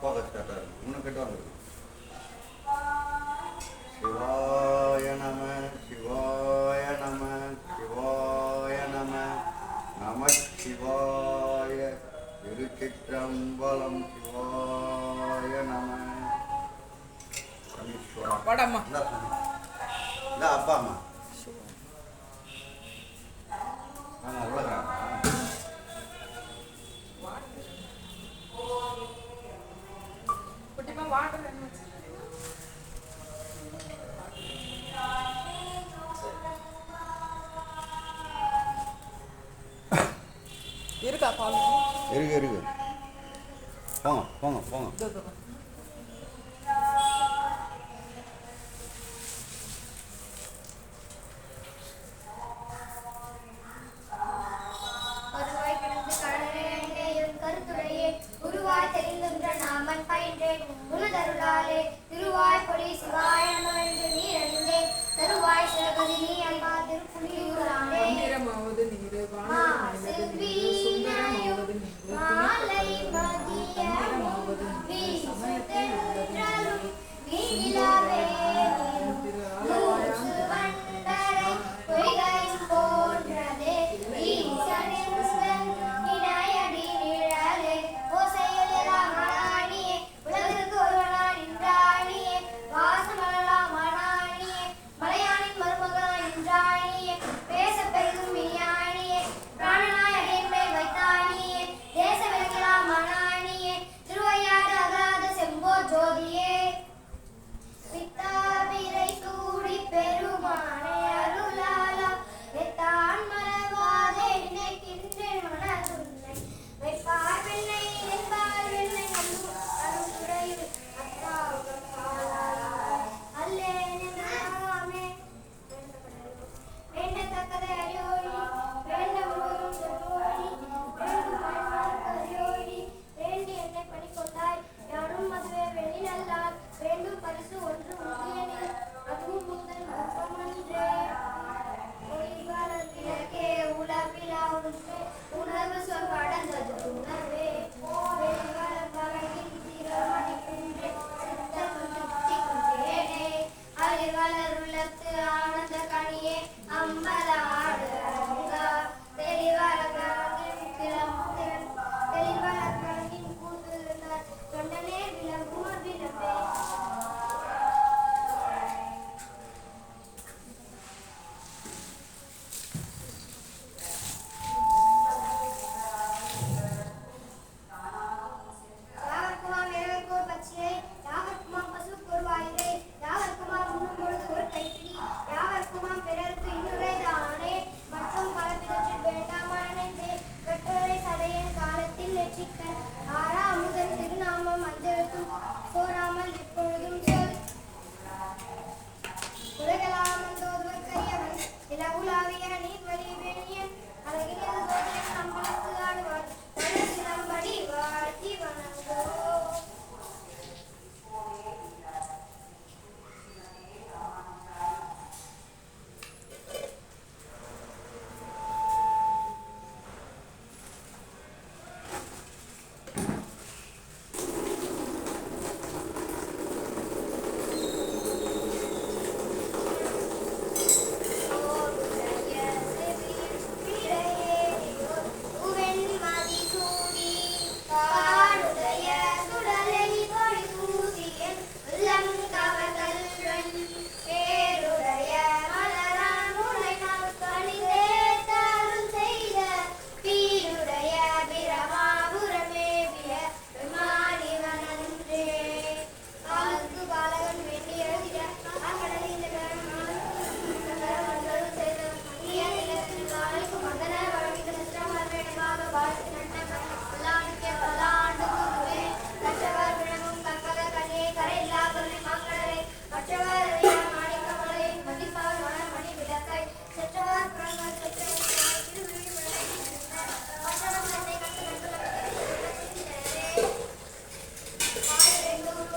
போக ஸ்டார்ட் ஆகுது இன்னும் கிட்ட வந்துருக்கு சிவாய நம சிவாய நம சிவாய நம நம சிவாய. திருச்சிற்றம்பலம் சிவாய நம. அப்பா அம்மா. ஆமாம் இருக்கா பால்? இருக்கு இருக்கு. போங்க போங்க போங்க. திருவாய் சிறகதி நீ அம்மா திருப்புலியூரானே மந்திரமாவது நீரு வானமாவது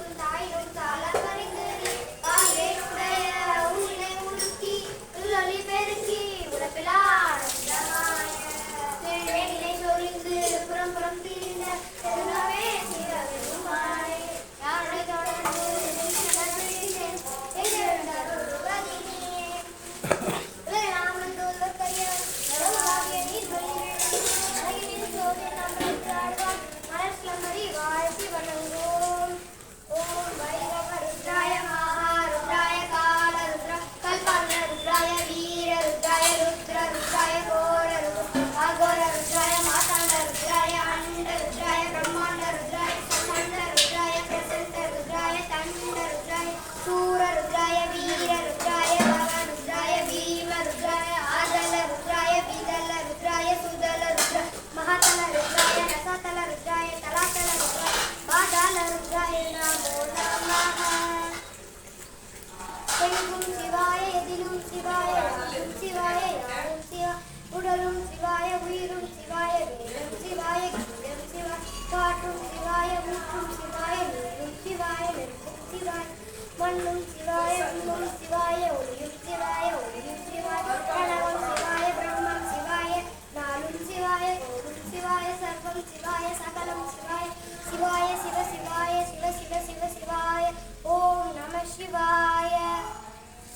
쏜다. ശിവായ എതിലും ശിവായ ശിവായ.